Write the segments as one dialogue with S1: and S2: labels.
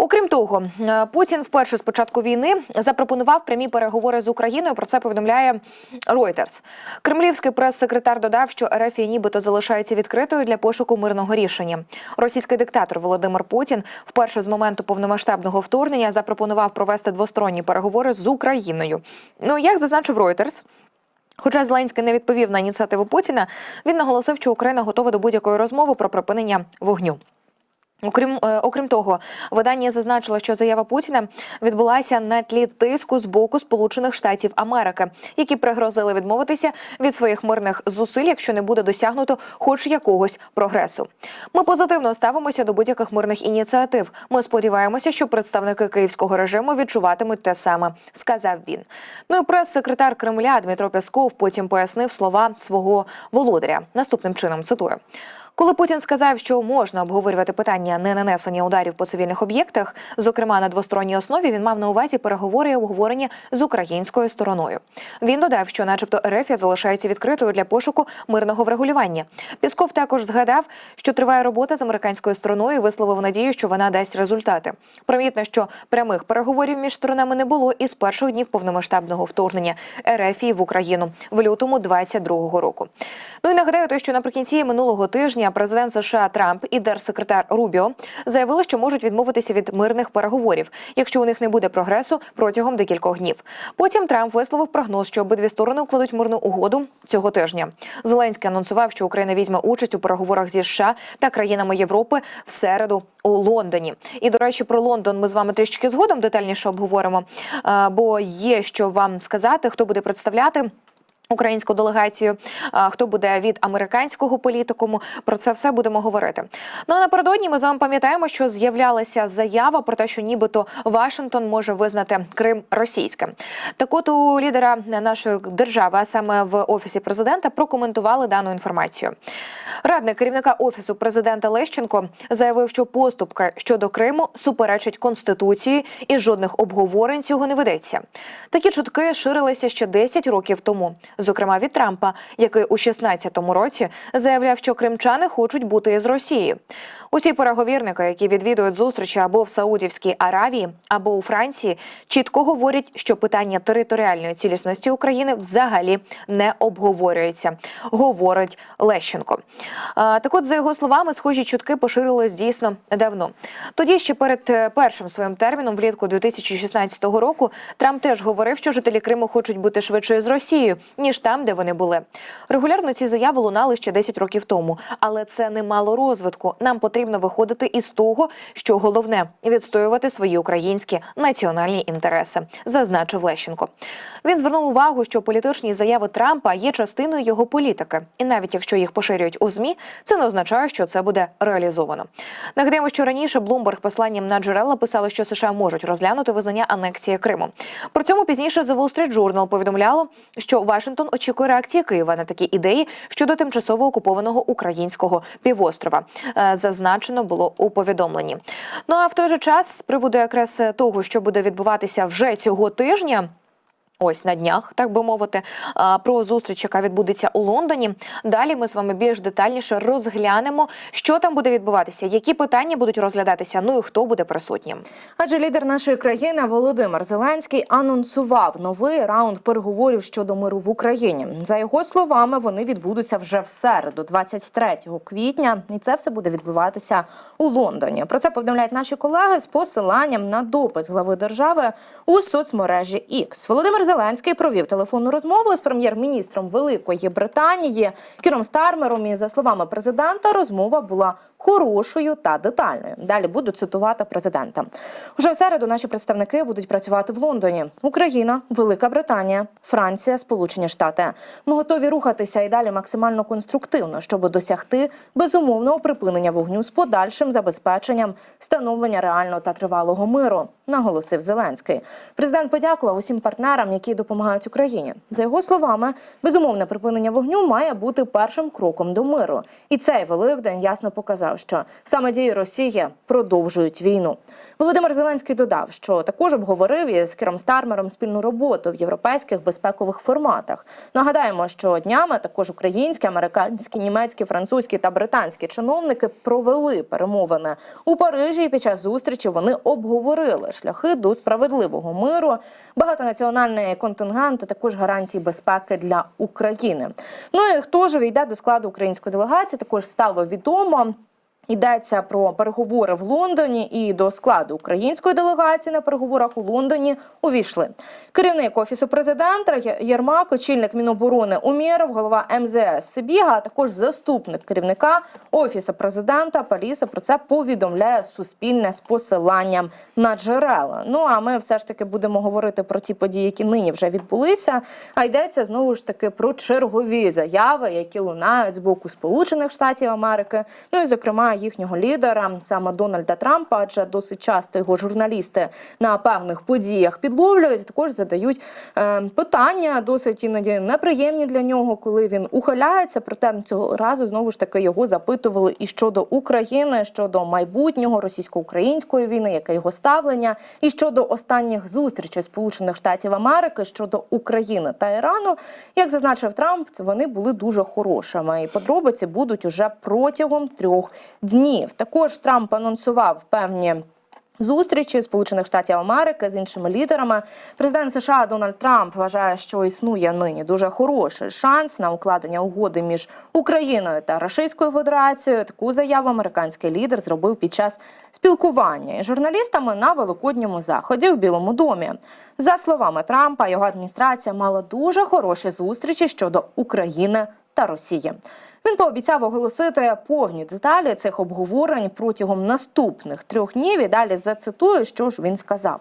S1: Окрім того, е, Путін вперше з початку війни запропонував прямі переговори з Україною. Про це повідомляє Reuters. Кремлівський прес-секретар додав, що РФ нібито залишається відкритою для пошуку мирного рішення. Російський диктатор Володимир Путін вперше з моменту повномасштабного вторгнення запропонував провести двосторонні переговори з Україною. Ну як зазначив Reuters, Хоча Зеленський не відповів на ініціативу Путіна, він наголосив, що Україна готова до будь-якої розмови про припинення вогню. Окрім е, окрім того, видання зазначило, що заява Путіна відбулася на тлі тиску з боку Сполучених Штатів Америки, які пригрозили відмовитися від своїх мирних зусиль, якщо не буде досягнуто хоч якогось прогресу. Ми позитивно ставимося до будь-яких мирних ініціатив. Ми сподіваємося, що представники київського режиму відчуватимуть те саме, сказав він. Ну і прес-секретар Кремля Дмитро Песков потім пояснив слова свого володаря наступним чином. Цитую. Коли Путін сказав, що можна обговорювати питання не нанесення ударів по цивільних об'єктах, зокрема на двосторонній основі, він мав на увазі переговори і обговорення з українською стороною. Він додав, що, начебто, РФ залишається відкритою для пошуку мирного врегулювання. Пісков також згадав, що триває робота з американською стороною, і висловив надію, що вона дасть результати. Примітно, що прямих переговорів між сторонами не було із перших днів повномасштабного вторгнення РФ в Україну в лютому 22-го року. Ну і нагадаю, те, що наприкінці минулого тижня президент США Трамп і держсекретар Рубіо заявили, що можуть відмовитися від мирних переговорів, якщо у них не буде прогресу протягом декількох днів. Потім Трамп висловив прогноз, що обидві сторони укладуть мирну угоду цього тижня. Зеленський анонсував, що Україна візьме участь у переговорах зі США та країнами Європи в середу у Лондоні. І до речі, про Лондон ми з вами трішки згодом детальніше обговоримо, бо є що вам сказати, хто буде представляти. Українську делегацію, хто буде від американського політикуму, про це все будемо говорити. Ну а напередодні ми з вами пам'ятаємо, що з'являлася заява про те, що нібито Вашингтон може визнати Крим російським. Так от у лідера нашої держави, а саме в офісі президента, прокоментували дану інформацію. Радник керівника офісу президента Лещенко заявив, що поступки щодо Криму суперечать конституції і жодних обговорень цього не ведеться. Такі чутки ширилися ще 10 років тому зокрема від Трампа, який у 16-му році заявляв, що кримчани хочуть бути із Росією. Усі переговірники, які відвідують зустрічі або в Саудівській Аравії, або у Франції, чітко говорять, що питання територіальної цілісності України взагалі не обговорюється, говорить Лещенко. А, Так, от за його словами, схожі чутки поширились дійсно давно. Тоді ще перед е, першим своїм терміном, влітку 2016 року, Трамп теж говорив, що жителі Криму хочуть бути швидше з Росією ніж там, де вони були. Регулярно ці заяви лунали ще 10 років тому, але це не мало розвитку. Нам потрібно виходити із того, що головне відстоювати свої українські національні інтереси, зазначив Лещенко. Він звернув увагу, що політичні заяви Трампа є частиною його політики, і навіть якщо їх поширюють у змі, це не означає, що це буде реалізовано. Нагадаємо, що раніше Блумберг посланням на джерела писали, що США можуть розглянути визнання анексії Криму. При цьому пізніше The Wall Street Journal повідомляло, що Вашингтон очікує реакції Києва на такі ідеї щодо тимчасово окупованого українського півострова. Е, Зазначено було у повідомленні. Ну а в той же час з приводу якраз того, що буде відбуватися вже цього тижня. Ось на днях, так би мовити, про зустріч, яка відбудеться у Лондоні. Далі ми з вами більш детальніше розглянемо, що там буде відбуватися, які питання будуть розглядатися. Ну і хто буде присутнім.
S2: Адже лідер нашої країни Володимир Зеленський анонсував новий раунд переговорів щодо миру в Україні. За його словами, вони відбудуться вже в середу, 23 квітня, і це все буде відбуватися у Лондоні. Про це повідомляють наші колеги з посиланням на допис глави держави у соцмережі X. Володимир Зеленський провів телефонну розмову з прем'єр-міністром Великої Британії Кіром Стармером. І за словами президента, розмова була хорошою та детальною. Далі буду цитувати президента. Уже в середу наші представники будуть працювати в Лондоні. Україна, Велика Британія, Франція, Сполучені Штати. Ми готові рухатися і далі максимально конструктивно, щоб досягти безумовного припинення вогню з подальшим забезпеченням встановлення реального та тривалого миру. Наголосив Зеленський. Президент подякував усім партнерам, які допомагають Україні. За його словами, безумовне припинення вогню має бути першим кроком до миру. І цей великдень ясно показав, що саме дії Росії продовжують війну. Володимир Зеленський додав, що також обговорив із Кіром Стармером спільну роботу в європейських безпекових форматах. Нагадаємо, що днями також українські, американські, німецькі, французькі та британські чиновники провели перемовини у Парижі. І під час зустрічі вони обговорили шляхи до справедливого миру, багатонаціональний контингент, а також гарантії безпеки для України. Ну і хто ж війде до складу української делегації? Також стало відомо. Йдеться про переговори в Лондоні і до складу української делегації на переговорах у Лондоні увійшли керівник офісу президента Єрмак, очільник Міноборони Умєров, голова МЗС Сибіга, а також заступник керівника офісу президента Паліса. Про це повідомляє Суспільне з посиланням на джерела. Ну а ми все ж таки будемо говорити про ті події, які нині вже відбулися. А йдеться знову ж таки про чергові заяви, які лунають з боку Сполучених Штатів Америки. Ну і зокрема їхнього лідера, саме Дональда Трампа, адже досить часто його журналісти на певних подіях підловлюють. Також задають е, питання, досить іноді неприємні для нього, коли він ухиляється. Проте цього разу знову ж таки його запитували і щодо України, щодо майбутнього російсько-української війни, яке його ставлення, і щодо останніх зустрічей Сполучених Штатів Америки щодо України та Ірану. Як зазначив Трамп, вони були дуже хорошими, і подробиці будуть уже протягом трьох днів. Також Трамп анонсував певні. Зустрічі Сполучених Штатів Америки з іншими лідерами. Президент США Дональд Трамп вважає, що існує нині дуже хороший шанс на укладення угоди між Україною та Російською Федерацією. Таку заяву американський лідер зробив під час спілкування із журналістами на великодньому заході в Білому домі. За словами Трампа, його адміністрація мала дуже хороші зустрічі щодо України та Росії. Він пообіцяв оголосити повні деталі цих обговорень протягом наступних трьох днів. І далі зацитую, що ж він сказав.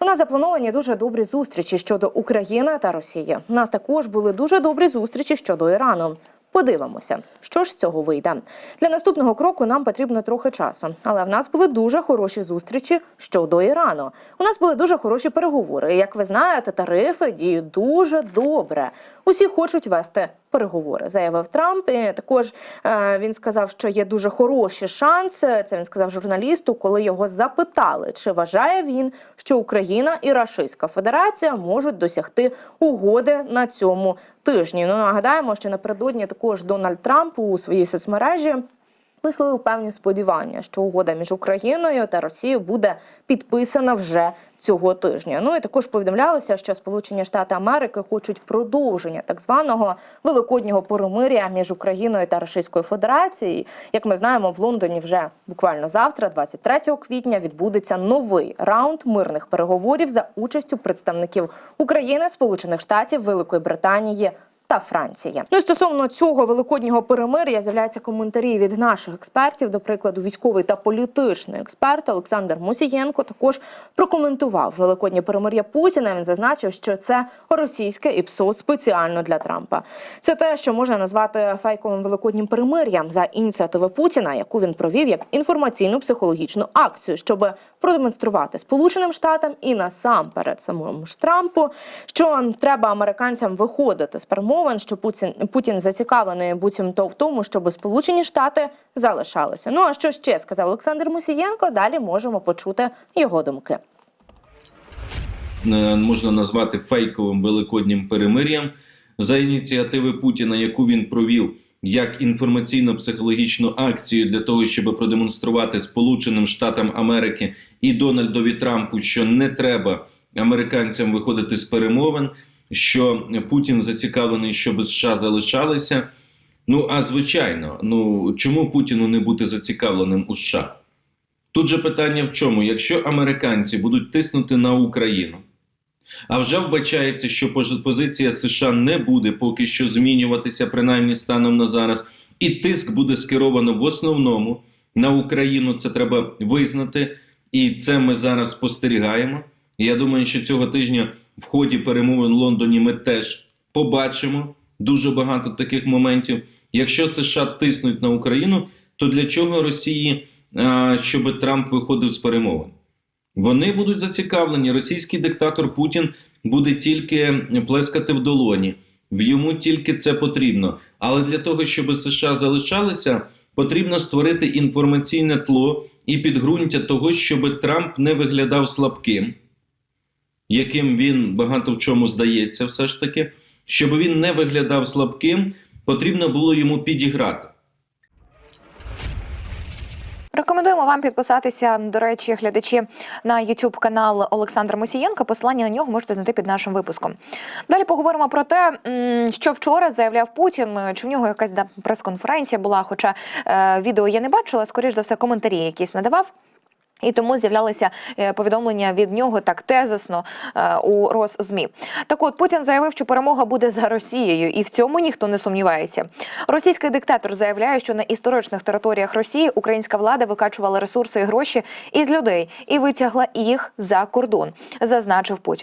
S2: У нас заплановані дуже добрі зустрічі щодо України та Росії. У нас також були дуже добрі зустрічі щодо Ірану. Подивимося, що ж з цього вийде. Для наступного кроку нам потрібно трохи часу. Але в нас були дуже хороші зустрічі щодо Ірану. У нас були дуже хороші переговори. Як ви знаєте, тарифи діють дуже добре. Усі хочуть вести переговори, заявив Трамп. І також е, він сказав, що є дуже хороші шанси. Це він сказав журналісту, коли його запитали, чи вважає він, що Україна і Рашистська Федерація можуть досягти угоди на цьому тижні. Ну нагадаємо, що напередодні також Дональд Трамп у своїй соцмережі. Висловив певні сподівання, що угода між Україною та Росією буде підписана вже цього тижня. Ну і також повідомлялося, що Сполучені Штати Америки хочуть продовження так званого великоднього перемиря між Україною та Російською Федерацією. Як ми знаємо, в Лондоні вже буквально завтра, 23 квітня, відбудеться новий раунд мирних переговорів за участю представників України, Сполучених Штатів, Великої Британії та Франції. Ну і стосовно цього великоднього перемир'я з'являються коментарі від наших експертів. До прикладу, військовий та політичний експерт Олександр Мусієнко також прокоментував великоднє перемир'я Путіна. Він зазначив, що це російське ІПСО спеціально для Трампа. Це те, що можна назвати фейковим великоднім перемир'ям за ініціативи Путіна, яку він провів як інформаційну психологічну акцію, щоб продемонструвати Сполученим Штатам і насамперед самому Трампу, що треба американцям виходити з перемовин, що Путін Путін зацікавлений буцімто в тому, щоб Сполучені Штати залишалися. Ну а що ще сказав Олександр Мусієнко? Далі можемо почути його думки.
S3: е, можна назвати фейковим великоднім перемир'ям за ініціативи Путіна, яку він провів як інформаційно-психологічну акцію для того, щоб продемонструвати Сполученим Штатам Америки і Дональдові Трампу, що не треба американцям виходити з перемовин, що Путін зацікавлений, щоб США залишалися. Ну а звичайно, ну чому Путіну не бути зацікавленим у США? Тут же питання в чому? Якщо американці будуть тиснути на Україну, а вже вбачається, що позиція США не буде поки що змінюватися, принаймні станом на зараз, і тиск буде скеровано в основному на Україну. Це треба визнати, і це ми зараз спостерігаємо. Я думаю, що цього тижня в ході перемовин в Лондоні ми теж побачимо дуже багато таких моментів. Якщо США тиснуть на Україну, то для чого Росії, а, щоб Трамп виходив з перемовин? Вони будуть зацікавлені. Російський диктатор Путін буде тільки плескати в долоні. В йому тільки це потрібно. Але для того, щоб США залишалися, потрібно створити інформаційне тло і підґрунтя того, щоб Трамп не виглядав слабким, яким він багато в чому здається, все ж таки. Щоб він не виглядав слабким, потрібно було йому підіграти.
S1: Рекомендуємо вам підписатися, до речі, глядачі на YouTube канал Олександра Мосієнка. Посилання на нього можете знайти під нашим випуском. Далі поговоримо про те, що вчора заявляв Путін. Чи в нього якась да, прес-конференція була? Хоча е, відео я не бачила, скоріш за все, коментарі якісь надавав. І тому з'являлися е, повідомлення від нього так тезисно е, у Росзмі. Так от Путін заявив, що перемога буде за Росією, і в цьому ніхто не сумнівається. Російський диктатор заявляє, що на історичних територіях Росії українська влада викачувала ресурси і гроші із людей і витягла їх за кордон, зазначив Путін.